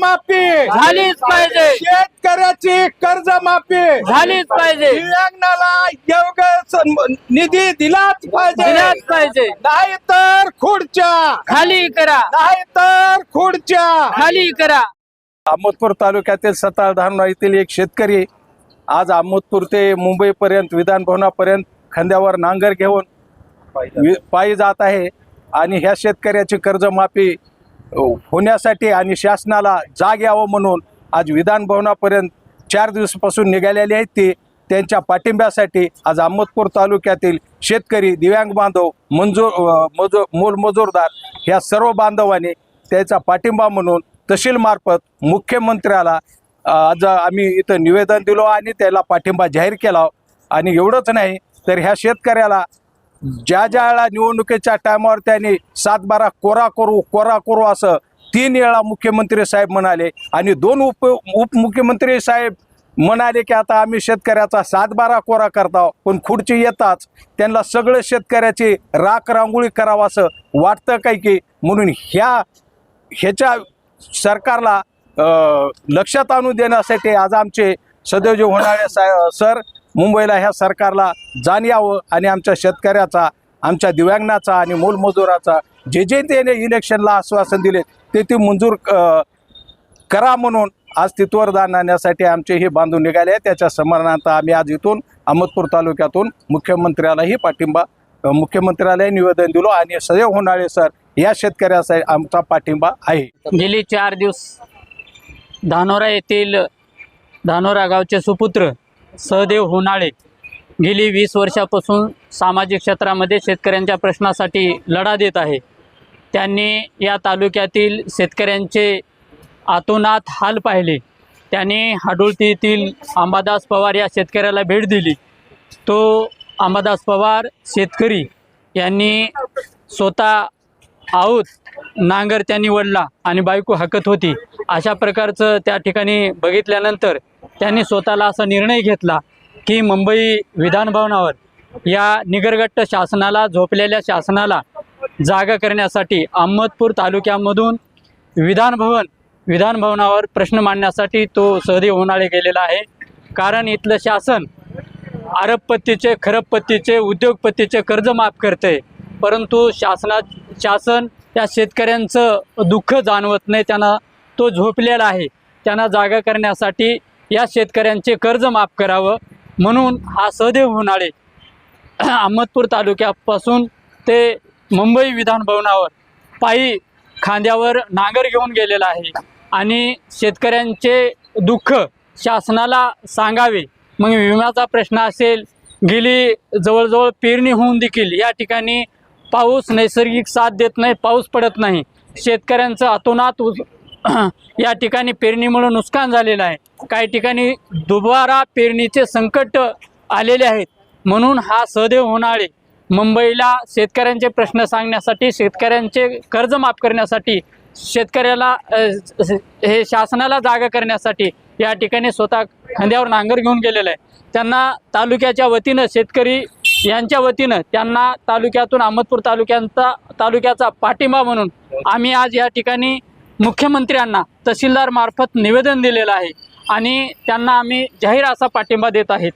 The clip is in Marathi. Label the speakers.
Speaker 1: कर्जमाफी.
Speaker 2: झालीच पाहिजे.
Speaker 1: शेतकऱ्याची कर्जमाफी.
Speaker 2: झालीच पाहिजे.
Speaker 1: दिव्यांगाला योग्य निधी दिलाच पाहिजे.
Speaker 2: दिलाच पाहिजे.
Speaker 1: नाही तर खुर्च्या.
Speaker 2: खाली करा.
Speaker 1: नाही तर खुर्च्या.
Speaker 2: खाली करा.
Speaker 1: अहमदपूर तालुक्यातील सताळ धारणा येथील एक शेतकरी आज अहमदपूर ते मुंबईपर्यंत विधान भवनापर्यंत खांद्यावर नांगर घेऊन पायी जात आहे आणि ह्या शेतकऱ्याची कर्जमाफी होण्यासाठी आणि शासनाला जाग यावं म्हणून आज विधान भवनापर्यंत चार दिवसापासून निघालेली आहेत ती. त्यांच्या पाठिंब्यासाठी आज अहमदपूर तालुक्यातील शेतकरी दिव्यांग बांधव मंजूर अ, मजूर मोलमजूरदार ह्या सर्व बांधवांनी त्याचा पाठिंबा म्हणून तहसीलमार्फत मुख्यमंत्र्याला आज आम्ही इथं निवेदन दिलो आणि त्याला पाठिंबा जाहीर केला. आणि एवढंच नाही तर ह्या शेतकऱ्याला ज्या ज्या वेळा निवडणुकीच्या टायमावर त्यांनी सातबारा कोरा करू कोरा करू असं तीन वेळा मुख्यमंत्री साहेब म्हणाले आणि दोन उप उपमुख्यमंत्री साहेब म्हणाले की आता आम्ही शेतकऱ्याचा सातबारा कोरा करता पण खुर्ची येताच त्यांना सगळं शेतकऱ्याची राख रांगोळी करावं असं वाटतं काय की म्हणून ह्या ह्याच्या सरकारला लक्षात आणून देण्यासाठी आज आमचे सदैवजी होणारे साहेब सर मुंबईला ह्या सरकारला जाण यावं आणि आमच्या शेतकऱ्याचा आमच्या दिव्यांगाचा आणि मोलमजुराचा जे जे त्याने इलेक्शनला आश्वासन दिले ते ते मंजूर करा म्हणून आज तिथवर दान आणण्यासाठी आमचे हे बांधून निघाले त्याच्या स्मरणार्थ आम्ही आज इथून अहमदपूर तालुक्यातून मुख्यमंत्र्यालाही पाठिंबा मुख्यमंत्र्यालाही निवेदन दिलो आणि सदैव होणारे सर या शेतकऱ्याचा आमचा पाठिंबा आहे.
Speaker 2: गेली चार दिवस धानोरा येथील धानोरा गावचे सुपुत्र सहदेव होनाळे गेली वीस वर्षापासून सामाजिक क्षेत्रामध्ये शेतकऱ्यांच्या प्रश्नासाठी लढा देत आहे. त्यांनी या तालुक्यातील शेतकऱ्यांचे आतोनात हाल पाहिले. त्यांनी हाडुळतीतील अंबादास पवार या शेतकऱ्याला भेट दिली. तो अंबादास पवार शेतकरी. यांनी स्वतः आहोत नांगर त्यांनी वडला आणि बायको हाकत होती. अशा प्रकारचं त्या ठिकाणी बघितल्यानंतर त्यांनी स्वतःला असा निर्णय घेतला की मुंबई विधानभवनावर या निगरगट्ट शासनाला झोपलेल्या शासनाला जागा करण्यासाठी अहमदपूर तालुक्यामधून विधानभवन विधानभवनावर प्रश्न मांडण्यासाठी तो सहदेव होणारे गेलेला आहे. कारण इथलं शासन अरबपत्तीचे खरबपत्तीचे उद्योगपत्तीचे कर्ज माफ करते परंतु शासना शासन त्या शेतकऱ्यांचं दुःख जाणवत नाही. त्यांना तो झोपलेला आहे. त्यांना जागा करण्यासाठी या शेतकऱ्यांचे कर्ज माफ करावं म्हणून हा सदैव होणारे अहमदपूर तालुक्यापासून ते मुंबई विधानभवनावर पायी खांद्यावर नांगर घेऊन गेलेला आहे आणि शेतकऱ्यांचे दुःख शासनाला सांगावे. मग विम्याचा प्रश्न असेल गेली जवळजवळ पेरणी होऊन देखील या ठिकाणी पाऊस नैसर्गिक साथ देत नाही पाऊस पडत नाही. शेतकऱ्यांचं अतोनात या ठिकाणी पेरणीमुळे नुकसान झालेलं आहे. काही ठिकाणी दुबारा पेरणीचे संकट आलेले आहेत. म्हणून हा सदैव होणारे मुंबईला शेतकऱ्यांचे प्रश्न सांगण्यासाठी शेतकऱ्यांचे कर्ज माफ करण्यासाठी शेतकऱ्याला हे शासनाला जागा करण्यासाठी या ठिकाणी स्वतः खांद्यावर नांगर घेऊन गेलेलं आहे. त्यांना तालुक्याच्या वतीनं शेतकरी यांच्या वतीनं त्यांना तालुक्यातून अहमदपूर तालुक्यांचा तालुक्याचा पाठिंबा म्हणून आम्ही आज या ठिकाणी मुख्यमंत्र्यांना तहसीलदार मार्फत निवेदन दिलेलं आहे आणि त्यांना आम्ही जाहीर असा पाठिंबा देत आहेत.